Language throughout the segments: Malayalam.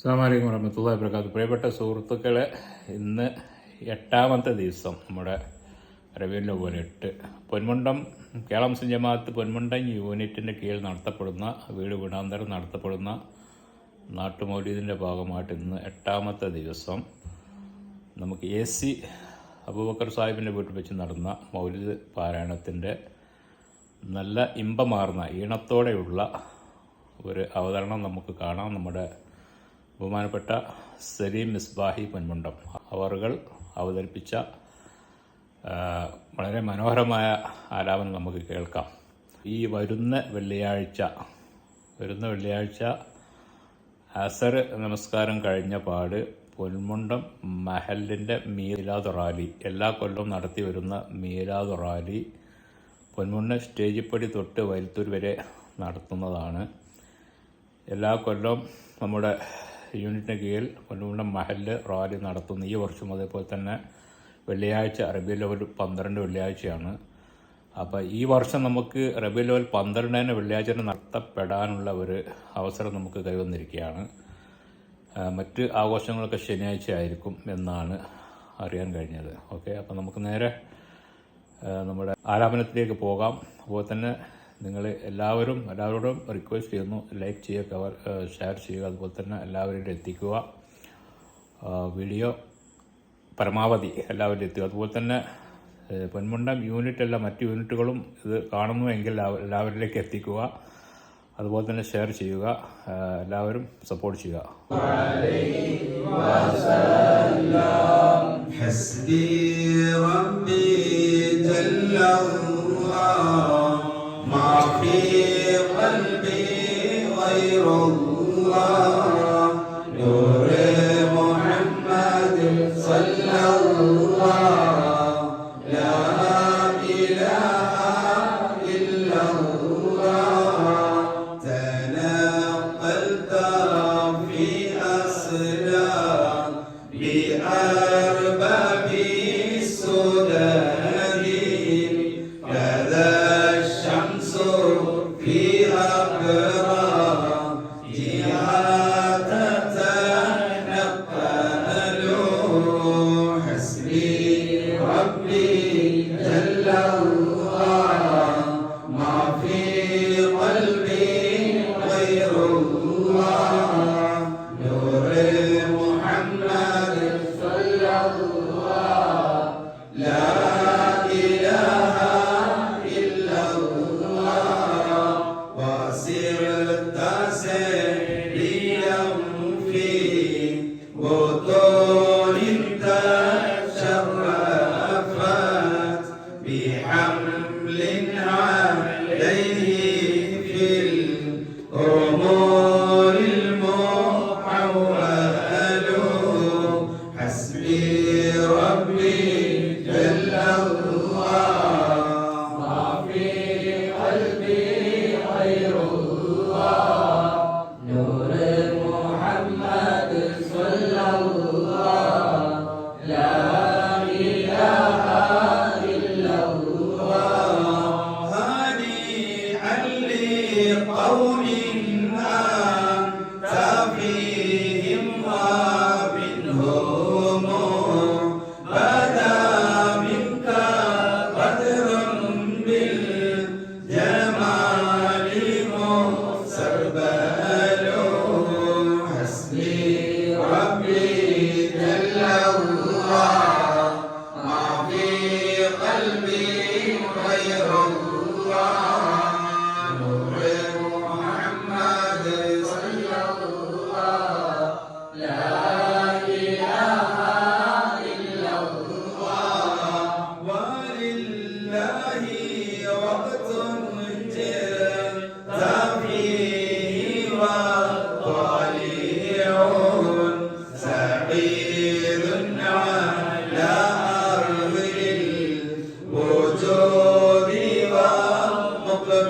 അസ്സാമലൈക്കും വറഹമത്തുള്ള വർക്കാത്ത് പ്രിയപ്പെട്ട സുഹൃത്തുക്കളെ ഇന്ന് എട്ടാമത്തെ ദിവസം നമ്മുടെ റവന്യൂ പോലെ എട്ട്. പൊന്മുണ്ടം കേരളം ജമാഅത്ത് പൊന്മുണ്ടം യൂണിറ്റിന്റെ കീഴിൽ നടത്തപ്പെടുന്ന വീട് വീടാന്തരം നടത്തപ്പെടുന്ന നാട്ടുമൗലീദിന്റെ ഭാഗമായിട്ട് ഇന്ന് എട്ടാമത്തെ ദിവസം നമുക്ക് എ സി അബൂബക്കർ സാഹിബിന്റെ വീട്ടിൽ വെച്ച് നടന്ന മൗലിദ് പാരായണത്തിന്റെ നല്ല ഇമ്പമാർന്ന ഈണത്തോടെയുള്ള ഒരു അവതരണം നമുക്ക് കാണാം. നമ്മുടെ ബഹുമാനപ്പെട്ട സലീം മിസ്ബാഹി പൊന്മുണ്ടം അവറുകൾ അവതരിപ്പിച്ച വളരെ മനോഹരമായ ആലാപനം നമുക്ക് കേൾക്കാം. ഈ വരുന്ന വെള്ളിയാഴ്ച വരുന്ന വെള്ളിയാഴ്ച അസർ നമസ്കാരം കഴിഞ്ഞ പാട് പൊന്മുണ്ടം മഹലിന്റെ മീലാദ് റാലി എല്ലാ കൊല്ലവും നടത്തി വരുന്ന മീലാദ് റാലി പൊന്മുണ്ടം സ്റ്റേജിപ്പടി തൊട്ട് വരുത്തൂർ വരെ നടത്തുന്നതാണ്. എല്ലാ കൊല്ലവും നമ്മുടെ യൂണിറ്റിന് കീഴിൽ പൊന്നുകുണ്ടം മഹൽ റാലി നടത്തുന്നു. ഈ വർഷം അതേപോലെ തന്നെ വെള്ളിയാഴ്ച റബി ലെവൽ പന്ത്രണ്ട് വെള്ളിയാഴ്ചയാണ്. അപ്പോൾ ഈ വർഷം നമുക്ക് റബി ലെവൽ പന്ത്രണ്ടിന് വെള്ളിയാഴ്ച നടത്തപ്പെടാനുള്ള ഒരു അവസരം നമുക്ക് കൈവന്നിരിക്കുകയാണ്. മറ്റ് ആഘോഷങ്ങളൊക്കെ ശനിയാഴ്ച ആയിരിക്കും എന്നാണ് അറിയാൻ കഴിഞ്ഞത്. ഓക്കെ അപ്പോൾ നമുക്ക് നേരെ നമ്മുടെ ആലാപനത്തിലേക്ക് പോകാം. അതുപോലെ തന്നെ നിങ്ങൾ എല്ലാവരും എല്ലാവരോടും റിക്വസ്റ്റ് ചെയ്യുന്നു ലൈക്ക് ചെയ്യുക കവർ ഷെയർ ചെയ്യുക അതുപോലെ തന്നെ എല്ലാവരിലും എത്തിക്കുക ആ, വീഡിയോ പരമാവധി എല്ലാവരിലും എത്തുക അതുപോലെ തന്നെ ഏ, പൊന്മുണ്ടം യൂണിറ്റ് അല്ല മറ്റ് യൂണിറ്റുകളും ഇത് കാണുന്നുവെങ്കിൽ എല്ലാ- എല്ലാവരിലേക്ക് എത്തിക്കുക അതുപോലെ തന്നെ ഷെയർ ചെയ്യുക ആ, എല്ലാവരും സപ്പോർട്ട് ചെയ്യുക حسبي ربي جل الله ما في قلبي غير الله. كذا الشمس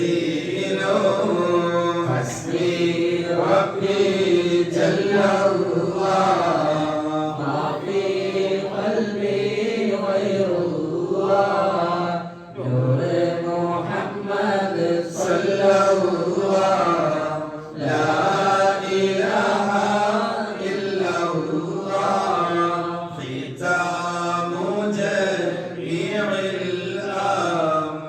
تسبيل حسبي ربي جل الله ما في قلبي غير الله نور محمد صلى الله لا إله إلا الله ختام جميع الأنبياء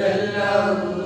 illallah